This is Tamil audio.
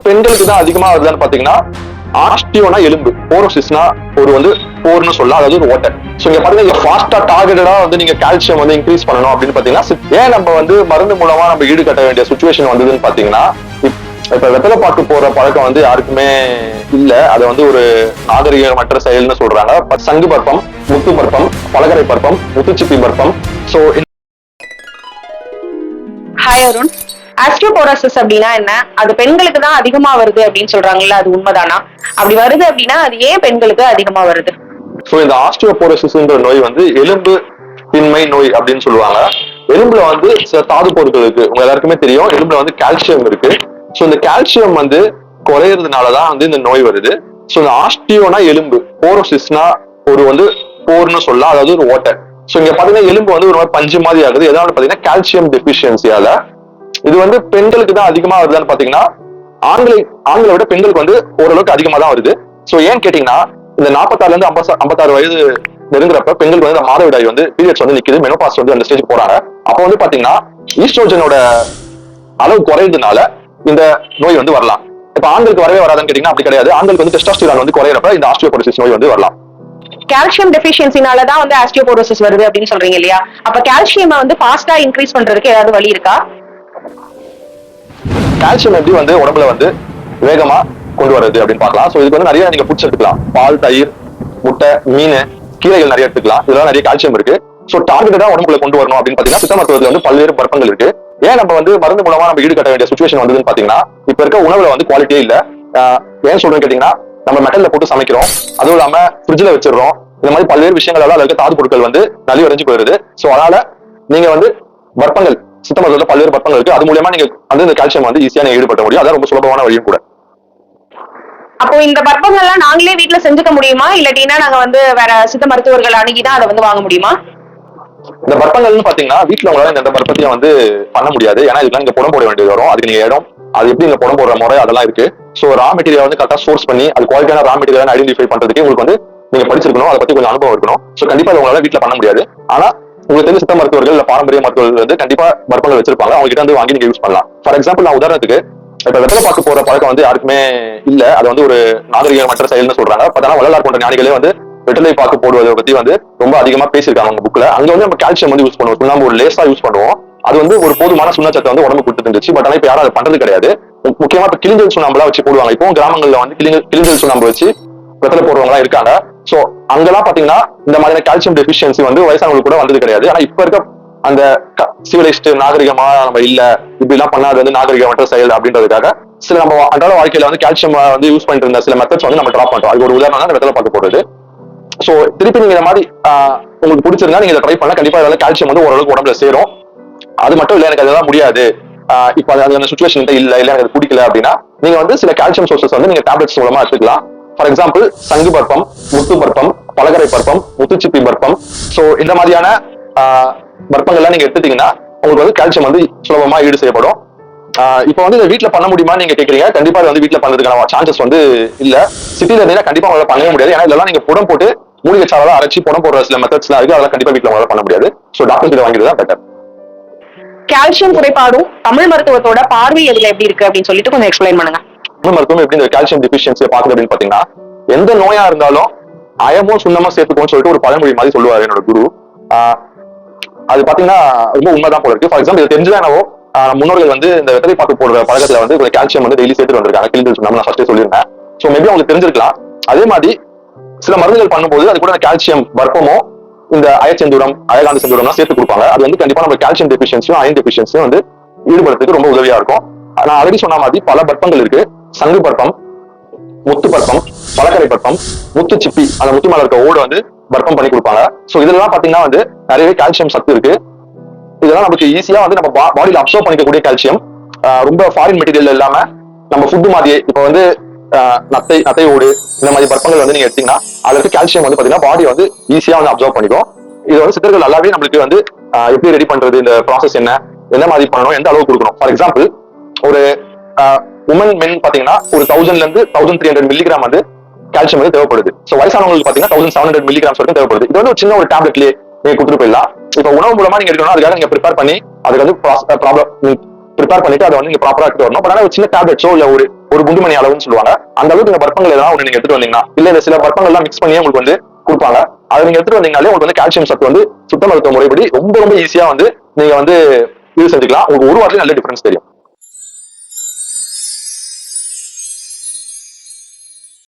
பெண்களுக்கு தான் அதிகமா வருதுன்னு பாத்தீங்கன்னா ஆஸ்டியோனா எலும்பு போரோசிஸ்னா ஒரு வந்து போர்னு சொல்ல அதாவது ஒரு ஓட்டை. சோ இங்க பாத்தீங்கன்னா ஃபாஸ்டா டார்கெட்டடா வந்து நீங்க கால்சியம் வந்து இன்க்ரீஸ் பண்ணணும் அப்படின்னு பாத்தீங்கன்னா ஏன் நம்ம வந்து மருந்து மூலமா நம்ம ஈடுகட்ட வேண்டிய சுச்சுவேஷன் வந்ததுன்னு பாத்தீங்கன்னா இப்ப வெத்தலை பாக்கு போற பழக்கம் வந்து யாருக்குமே இல்ல. அதை வந்து ஒரு நாகரிகமற்ற செயல்னு சொல்றாங்க. பட் சங்கு பற்பம் முத்து பற்பம் பலகரை பற்பம் முத்துச்சிப்பி பற்பம் சோ ஹாய் அருண் ஆஸ்டியோபோரோசிஸ் அப்படின்னா என்ன? அது பெண்களுக்கு தான் அதிகமா வருது அப்படின்னு சொல்றாங்கல்ல அது உண்மைதானா? அப்படி வருது அப்படின்னா அது ஏன் பெண்களுக்கு அதிகமா வருது? ஸோ இந்த ஆஸ்டியோபோரோசிஸ்ன்ற நோய் வந்து எலும்பு திண்மை நோய் அப்படின்னு சொல்லுவாங்க. எலும்புல வந்து சில தாது பொருட்கள் இருக்கு. உங்க எல்லாருக்குமே தெரியும். எலும்புல வந்து கால்சியம் இருக்கு. ஸோ இந்த கால்சியம் வந்து குறையறதுனாலதான் வந்து இந்த நோய் வருது. ஸோ இந்த ஆஸ்டியோனா எலும்பு போரோசிஸ்னா ஒரு வந்து போர்னு சொல்லலாம். அதாவது ஒரு ஓட்டை. ஸோ இங்க பாத்தீங்கன்னா எலும்பு வந்து ஒரு மாதிரி பஞ்சு மாதிரி ஆகுது. எதாவது பாத்தீங்கன்னா கால்சியம் டெபிஷியன்சியால இது வந்து பெண்களுக்கு தான் அதிகமா வருதான்னு பாத்தீங்கன்னா ஆண்களை ஆண்களை விட பெண்களுக்கு வந்து ஓரளவுக்கு அதிகமா தான் வருது. சோ ஏன்னு கேட்டீங்கன்னா இந்த நாற்பத்தாறுல இருந்து ஐம்பத்தாறு வயது நெருங்குறப்ப பெண்களுக்கு வந்து இந்த மாதவிடாய் வந்து பீரியட்ஸ் வந்து நிக்குது மெனோபாஸ் வந்து அந்த ஸ்டேஜ் போறாங்க. அப்போ வந்து பாத்தீங்கன்னா ஈஸ்ட்ரோஜனோட அளவு குறையறதுனால இந்த நோய் வந்து வரலாம். இப்ப ஆண்களுக்கு வரவே வராதுன்னு கேட்டீங்கன்னா அப்படி கிடையாது. ஆண்களுக்கு வந்து டெஸ்டாஸ்டிரான் வந்து குறையறப்ப இந்த ஆஸ்டியோபோரோசிஸ் நோய் வந்து வரலாம். கால்சியம் டெஃபிஷியன்சினால தான் வந்து ஆஸ்டியோபோரோசிஸ் வருது அப்படின்னு சொல்றீங்க இல்லையா? அப்ப கால்சியம் வந்து ஃபாஸ்டா இன்க்ரீஸ் பண்றதுக்கு ஏதாவது வழி இருக்கா? கால்சியம் எப்படி வந்து உடம்புல வந்து வேகமா கொண்டு வர்றது அப்படின்னு பார்க்கலாம். ஸோ இதுக்கு வந்து நிறைய நீங்க ஃபுட்ஸ் எடுத்துக்கலாம். பால் தயிர் முட்டை மீன் கீரைகள் நிறைய எடுத்துக்கலாம். இதெல்லாம் நிறைய கால்சியம் இருக்கு. சோ டார்கெட்டா உடம்புல கொண்டு வரணும் அப்படின்னு பாத்தீங்கன்னா சித்த மருத்துவத்துல வந்து பல்வேறு பற்பங்கள் இருக்கு. ஏன் நம்ம வந்து மருந்து மூலமா நம்ம ஈடுகட்ட வேண்டிய சுச்சுவேஷன் வந்ததுன்னு பாத்தீங்கன்னா இப்ப இருக்க உணவுல வந்து குவாலிட்டியே இல்ல. ஏன் சொல்றேன்னு கேட்டீங்கன்னா நம்ம மெட்டல்ல போட்டு சமைக்கிறோம். அதுவும் இல்லாம ஃப்ரிட்ஜ்ல வச்சிடுறோம். இந்த மாதிரி பல்வேறு விஷயங்களால அதுல இருக்க தாது பொருட்கள் வந்து நலிவடைஞ்சு போயிருது. சோ அதனால நீங்க வந்து வர்ப்பங்கள் சித்த மருத்துவத்துல பல்வேறு வற்பங்கள் இருக்கு. அது மூலியமா நீங்க வந்து இந்த கால்சியம் வந்து ஈஸியா நீங்க ஈடுபட முடியும். அதான் ரொம்ப சுலபமான வழியும் கூட. அப்போ இந்த பற்பங்கள்லாம் நாங்களே வீட்ல செஞ்சுக்க முடியுமா? இல்லாட்டினா நாங்க வந்து வேற சித்த மருத்துவர்கள் அணுகி தான் அதை வந்து வாங்க முடியுமா? இந்த பற்பங்கள்னு பாத்தீங்கன்னா வீட்டுல உங்களால இந்த பற்பத்தையும் வந்து பண்ண முடியாது. ஏன்னா இதுக்கெல்லாம் நீங்க புடம் போட வேண்டியது வரும். அதுக்கு நீங்க இடம் அது எப்படி நீங்க புடம் போடுற முறை அதெல்லாம் இருக்கு. சோ ரா மெட்டீரியல் வந்து கரெக்டா சோர்ஸ் பண்ணி அது குவாலிட்டியான ரா மெட்டீரியல் ஐடென்டிஃபை பண்றதுக்கு உங்களுக்கு வந்து நீங்க படிச்சிருக்கணும். அதை பத்தி கொஞ்சம் அனுபவம் இருக்கணும். சோ கண்டிப்பா உங்களால வீட்டுல பண்ண முடியாது. ஆனா உங்களுக்கு தெரிஞ்ச சித்த மருத்துவர்கள் இல்ல பாரம்பரிய மருத்துவர்கள் வந்து கண்டிப்பா பற்பங்கள் வச்சிருப்பாங்க. அவங்க கிட்ட வந்து வாங்கி நீங்க யூஸ் பண்ணலாம். ஃபார் எக்ஸாம்பிள் நான் உதாரணத்துக்கு இப்ப வெத்தலை பாக்கு போற பழக்கம் வந்து யாருக்குமே இல்ல. அது வந்து ஒரு நாகரிகமற்ற செயல்னு சொல்றாங்க. பட் ஆனா வள்ளலார் போன்ற ஞானிகளே வந்து வெற்றிலை பாக்கு போடுவதை பத்தி வந்து ரொம்ப அதிகமா பேசியிருக்காங்க அவங்க புக்ல அங்க வந்து நம்ம கால்சியம் வந்து யூஸ் பண்ணுவோம். சுண்ணாம்பு ஒரு லேசா யூஸ் பண்ணுவோம். அது வந்து ஒரு போதுமான சுண்ணச்சத்தை வந்து உடம்பு கொடுத்துட்டு இருந்துச்சு பட் ஆனா இப்ப யாரும் அதை பண்றது கிடையாது. முக்கியமா இப்ப கிளிஞ்சல் சுண்ணாம்புலாம் வச்சு போடுவாங்க. இப்போ கிராமங்கள்ல வந்து கிளிஞ்சல் கிளிஞ்சல் சுண்ணாம்பு வச்சு வெத்தலை போடுறவங்க இருக்காங்க. சோ அங்கெல்லாம் பாத்தீங்கன்னா இந்த மாதிரியான கால்சியம் டெபிஷியன்சி வந்து வயசானவங்களுக்கு கூட வந்தது கிடையாது. ஆனா இப்ப இருக்க அந்த சிவிலைஸ்ட் நாகரிகமா நம்ம இல்ல இப்படி எல்லாம் பண்ணாது வந்து நாகரிகமற்ற செயல் அப்படின்றதுக்காக சில நம்ம அன்றாட வாழ்க்கையில வந்து கால்சியம் வந்து யூஸ் பண்ணிட்டு இருந்த சில மெத்தட்ஸ் வந்து நம்ம ட்ராப் பண்றோம். அது ஒரு உதாரணம் அந்த மெத்தட பார்க்க சோ திருப்பி நீங்க இந்த மாதிரி உங்களுக்கு பிடிச்சிருந்தா நீங்க இதை ட்ரை பண்ணா கண்டிப்பா இதெல்லாம் கால்சியம் வந்து ஓரளவுக்கு உடம்புல சேரும். அது மட்டும் இல்ல எனக்கு அதெல்லாம் முடியாது. இப்ப அது அந்த சுச்சுவேஷன் இல்ல இல்ல எனக்கு அது பிடிக்கல அப்படின்னா நீங்க வந்து சில கால்சியம் சோர்சஸ் வந்து நீங்க டேப்லெட்ஸ் மூலமா எடுத்துக்கலாம். ஃபார் எக்ஸாம்பிள் சங்கு பற்பம் முத்து பற்பம் பலகரை பற்பம் முத்துச்சிப்பி பற்பம் ஸோ இந்த மாதிரியான ஆஹ், பற்பங்கள்லாம் நீங்க எடுத்துட்டீங்கன்னா உங்களுக்கு வந்து கால்சியம் வந்து சுலபமா ஈடு செய்யப்படும். இப்போ வந்து இதை வீட்ல பண்ண முடியுமா நீங்க கேக்குறீங்க. கண்டிப்பா வந்து வீட்டில் பண்றதுக்கான சான்சஸ் வந்து இல்ல. சிட்டில இருந்தீங்கன்னா கண்டிப்பா உங்களால பண்ணவே முடியாது. ஏன்னா இதெல்லாம் நீங்க புடம் போட்டு மூலிகை சாரெல்லாம் அரைச்சி புடம் போடுற சில மெத்தட்ஸ் எல்லாம் இருக்கு. அதெல்லாம் கண்டிப்பா வீட்டில் உங்களால பண்ண முடியாது. ஸோ டாக்டர் கிட்ட வாங்கிட்டு தான் பெட்டர் கால்சியம் குறைபாடும் தமிழ் மருத்துவத்தோட பார்வை இதுல எப்படி இருக்கு அப்படின்னு சொல்லிட்டு கொஞ்சம் எக்ஸ்பிளைன் பண்ணுங்க. மருத்துவம் எப்படி இந்த கால்சியம் டெபிஷியன்சியை பாக்குது அப்படின்னு பாத்தீங்கன்னா எந்த நோயா இருந்தாலும் அயமும் சுண்ணமா சேர்த்துக்கோன்னு சொல்லிட்டு ஒரு பழமொழி மாதிரி சொல்லுவாரு என்னோட குரு. அது பாத்தீங்கன்னா ரொம்ப உண்மைதான் போல இருக்கு. ஃபார் எக்ஸாம்பிள் இது தெரிஞ்சுதான் என்னவோ? முன்னோர்கள் வந்து இந்த வெத்தலை பாக்கு போடுற பழக்கத்துல வந்து கொஞ்சம் கால்சியம் வந்து டெய்லி சேர்த்துட்டு வந்திருக்காங்க. கிளிஞ்சல் சுண்ணாம்பு நான் ஃபர்ஸ்டே சொல்லியிருந்தேன். சோ மேபி அவங்களுக்கு தெரிஞ்சிருக்கலாம். அதே மாதிரி சில மருந்துகள் பண்ணும்போது அது கூட கால்சியம் வர்க்கமோ இந்த அயச்செந்தூரம் அயகாந்த செந்தூரம்லாம் சேர்த்து கொடுப்பாங்க. அது வந்து கண்டிப்பா நம்ம கால்சியம் டெபிஷியன்சியும் அயன் டெபிஷியன்சியும் வந்து ஈடுபடுறதுக்கு ரொம்ப உதவியா இருக்கும். நான் ஆல்ரெடி சொன்ன மாதிரி பல பற்பங்கள் இருக்கு. சங்கு பற்பம் முத்து பற்பம் பழக்கரை பற்பம் முத்து சிப்பி அந்த முத்து மேல இருக்க ஓடு வந்து பற்பம் பண்ணி கொடுப்பாங்க. ஸோ இதெல்லாம் பாத்தீங்கன்னா வந்து நிறையவே கால்சியம் சத்து இருக்கு. இதெல்லாம் நமக்கு ஈஸியா வந்து நம்ம பாடியில அப்சர்வ் பண்ணிக்கக்கூடிய கால்சியம் ரொம்ப ஃபாரின் மெட்டீரியல் இல்லாம நம்ம ஃபுட்டு மாதிரியே இப்போ வந்து நத்தை நத்தை ஓடு இந்த மாதிரி பற்பங்கள் வந்து நீங்க எடுத்தீங்கன்னா அதுல இருக்க கால்சியம் வந்து பாத்தீங்கன்னா பாடி வந்து ஈஸியா வந்து அப்சர்வ் பண்ணிக்கும். இது வந்து சித்தர்கள் நல்லாவே நம்மளுக்கு வந்து எப்படி ரெடி பண்றது இந்த ப்ராசஸ் என்ன எந்த மாதிரி பண்ணணும் எந்த அளவு கொடுக்கணும். ஃபார் எக்ஸாம்பிள் ஒரு உமன் மென் பாத்தீங்கன்னா ஒரு தௌசண்ட்ல இருந்து தௌசண்ட் த்ரீ ஹண்ட்ரட் மில்லிகிராம் வந்து கால்சியம் வந்து தேவைப்படுது. சோ வயசானவங்களுக்கு பாத்தீங்கன்னா தௌசண்ட் செவன் ஹண்ட்ரட் மில்லிகிராம்ஸ் வரைக்கும் தேவைப்படுது. இது வந்து ஒரு சின்ன ஒரு டேப்லெட்லயே நீங்க கொடுத்துட்டு போயிடலாம். இப்ப உணவு மூலமா நீங்க எடுக்கணும் அதுக்காக நீங்க ப்ரிப்பேர் பண்ணி அதுக்கு வந்து ப்ராப்ளம் ப்ரிப்பேர் பண்ணிட்டு அதை வந்து நீங்க ப்ராப்பரா எடுத்து வரணும். பட் ஒரு சின்ன டேப்லெட்ஸோ இல்ல ஒரு ஒரு குண்டுமணி அளவுன்னு சொல்லுவாங்க. அந்த அளவுக்கு இந்த பர்ப்பங்கள் எதனா ஒண்ணு நீங்க எடுத்துட்டு வந்தீங்கன்னா இல்ல இந்த சில பர்ப்பங்கள் எல்லாம் மிக்ஸ் பண்ணி உங்களுக்கு வந்து கொடுப்பாங்க. அதை நீங்க எடுத்துட்டு வந்தீங்கனாலே உங்களுக்கு வந்து கால்சியம் சத்து வந்து சுத்த மருத்துவ முறைப்படி ரொம்ப ரொம்ப ஈஸியா வந்து நீங்க வந்து இது செஞ்சுக்கலாம். உங்களுக்கு ஒரு வாரத்துல நல்ல டிஃபரன்ஸ் தெரியும்.